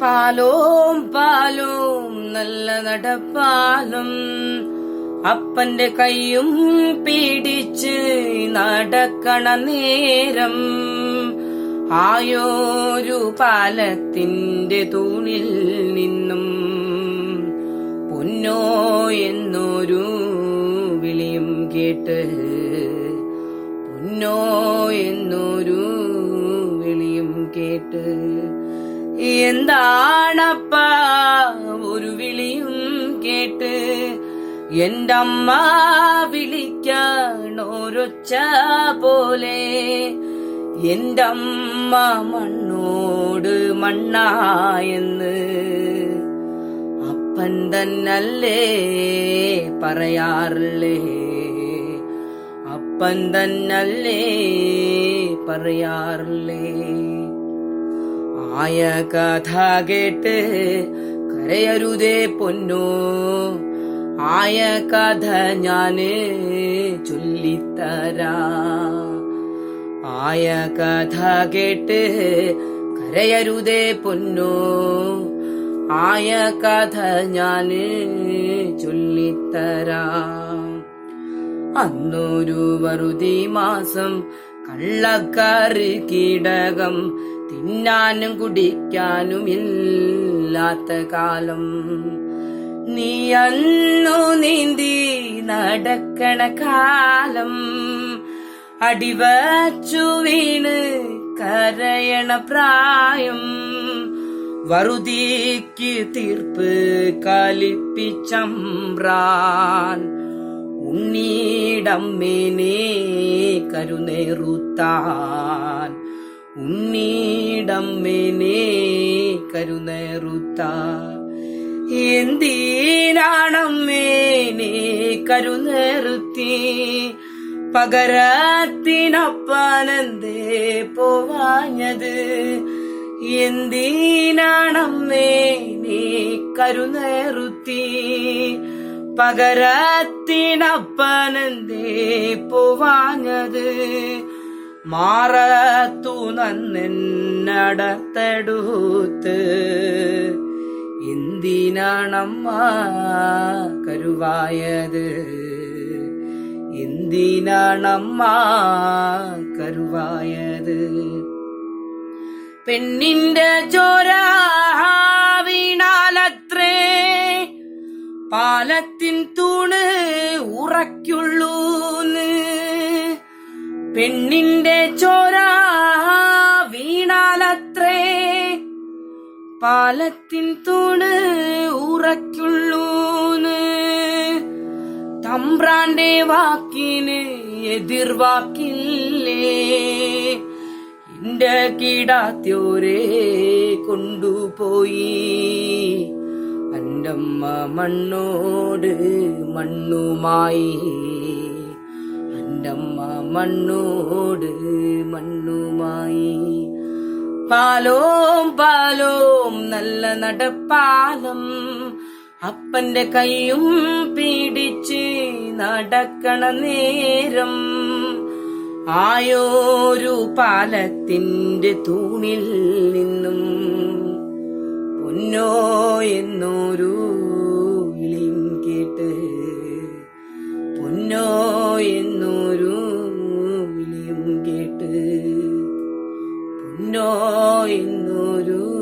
പാലോം പാലോം നല്ല നടപ്പാലും അപ്പന്റെ കൈയും പിടിച്ച് നടക്കണ നേരം ആയോരു പാലത്തിന്റെ തൂണിൽ നിന്നും പൊന്നോ എന്നൊരു വിളിയും കേട്ട് പൊന്നോ എന്താണപ്പ? ഒരു വിളിയും കേട്ട് എന്റെ അമ്മ വിളിക്കണോരൊച്ച പോലെ. എന്റെ അമ്മ മണ്ണോട് മണ്ണായെന്ന് അപ്പൻ തന്നല്ലേ പറയാറില്ലേ? അപ്പൻ തന്നല്ലേ പറയാറില്ലേ? ആയ കഥ കേട്ട് കരയരുതേ പൊന്നോ? ആയ കഥ ഞാൻ ചൊല്ലിത്തരാ. ആയ കഥ കേട്ട് കരയരുതേ പൊന്നോ? ആയ കഥ ഞാൻ ചൊല്ലിത്തരാം. അന്നൊരു വറുതി മാസം കള്ളക്കാറ് കീടകം തിന്നാനും കുടിക്കാനും ഇല്ലാത്ത കാലം. നീ അന്നു നീന്തി നടക്കണ കാലം. അടിവച്ചു വീണ് കരയണ പ്രായം. വറുതിക്ക് തീർപ്പ് കലിപ്പിച്ചമ്പ്രാൻ. ഉണ്ണീടമ്മേനെ കരുനേറുത്താൻ. ഉണ്ണീടമ്മേനെ കരുനേറുത്താൻ. എന്തിനാണമ്മേനെ കരുനേറുത്തി? പകരത്തിനപ്പനന്തേ പോവാഞ്ഞത്. എന്തിനാണമ്മേ നീ കരുനേറുത്തി? പകരത്തിനപ്പനന്തേ പോവാഞ്ഞത് മാറത്തു നന്നെന്നടത്തെടുത്ത് എന്തിനാണമ്മ കരുവായത്. എന്തിനാണമ്മ കരുവായത്. പെണ്ണിന്റെ ചോര പാലത്തിൻ തൂണ് ഉറയ്ക്കുള്ളൂന്ന്. പെണ്ണിന്റെ ചോര വീണാലത്രേ. പാലത്തിൻ തൂണ് ഉറയ്ക്കുള്ളൂന്ന്. തമ്പ്രാന്റെ വാക്കിന് എതിർവാക്കില്ലേ. എന്റെ കീടാത്യോരേ കൊണ്ടുപോയി. അന്റമ്മ മണ്ണോട് മണ്ണുമായി. എന്റമ്മ മണ്ണോട് മണ്ണുമായി. പാലോം പാലോം നല്ല നടപ്പാലം അപ്പന്റെ കൈയും പിടിച്ച് നടക്കണ നേരം. ആയോരു പാലത്തിന്റെ തൂണിൽ നിന്നും വിളിയും കേട്ട് പൊന്നോ എന്നൊരു